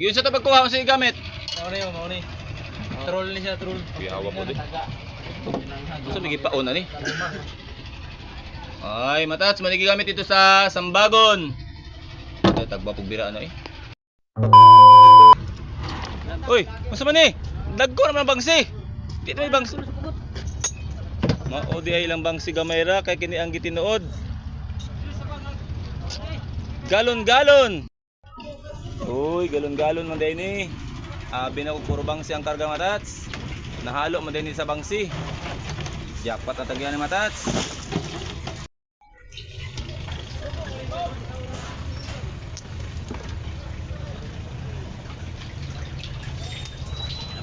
Yun sa tabag ko sa gamit. Mauni yun, mauni. Troll ni siya, troll. Kuyawa po din. Gusto may gipaon na ni. Ay, matats, manigi gamit ito sa Sambagon. Ito, tagba pong bira ano eh. Uy, masa man eh? Dagko naman ang bangsi. Di may bangsi. Mao di ay lang bangsi gamay ra kay kini ang gitinuod. Galon-galon. Uy, galon-galon man ni. Abi na ko puro bangsi ang karga matats. Nahalo man din ni sa bangsi. Jackpot na tagyan ni matats.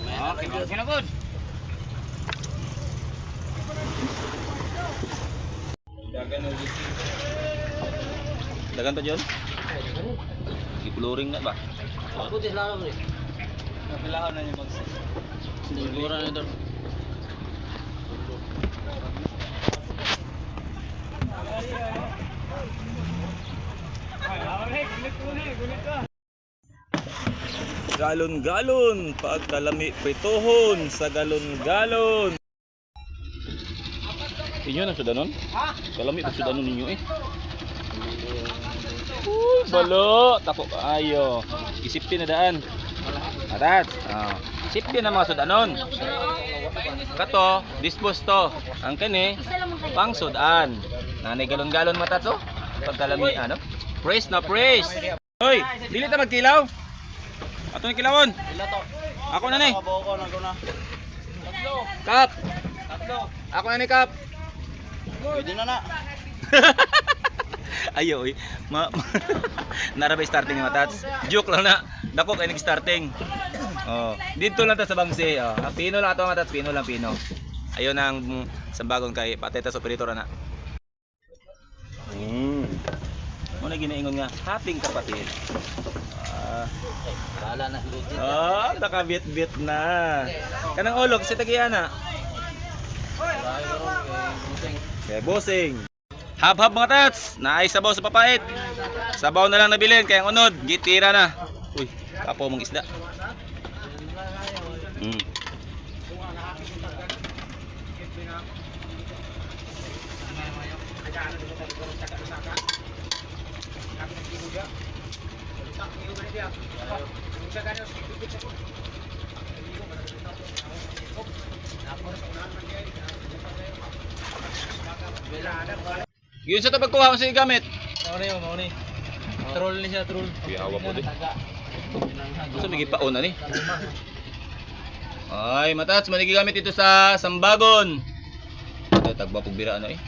Okay, bangsi na good. Dagan ulit. Dagan to John? Ipuluring na ba? Putis lang naman eh. Napilahan na yung bangsi. Siguro na ito. Galon-galon, pagkalami pritohon sa galon-galon. Inyo na sudanon? Ha? Kalami pa sudanon ninyo eh. Uy, balo, tapo ayo. Isipti na daan. Atat. Ah. Isipti na mga sudanon. Kato, dispose to. Ang kani, pang sudan. Nanay galon-galon mata to. Pagkalami ano? Praise na praise. Hoy, dili ta magkilaw. Ato ni kilawon. Ako na ni. Kap. Ako na ni Kap. Pwede na na. Ayo, oy. Ma, ma Nara ba starting yung matats? Joke lang na. Dako kay nag-starting. Oh, dito lang ta sa bangsi. Oh, Ah, pino lang ato ang matats, pino lang pino. Ayo nang sambagong kay Patetas operator na. Hmm. Mo na ginaingon nga, haping kapatid. Ah, Kala na siguro. oh, nakabit-bit na. Kanang ulog si Tagiana. Kaya bossing. Hab-hab mga tats. Naay sabaw sa papait. Sabaw na lang nabilin. Kaya ang unod. Gitira na. Uy, kapo mong isda. Mm. Yun sa tabag kuha ko sa gamit. Mauni yun, mauni. Troll ni siya, troll. Kuyawa po din. Gusto may gipaon na ni. Ay, matats, manigi gamit ito sa Sambagon. Ito, tagba pong bira ano eh.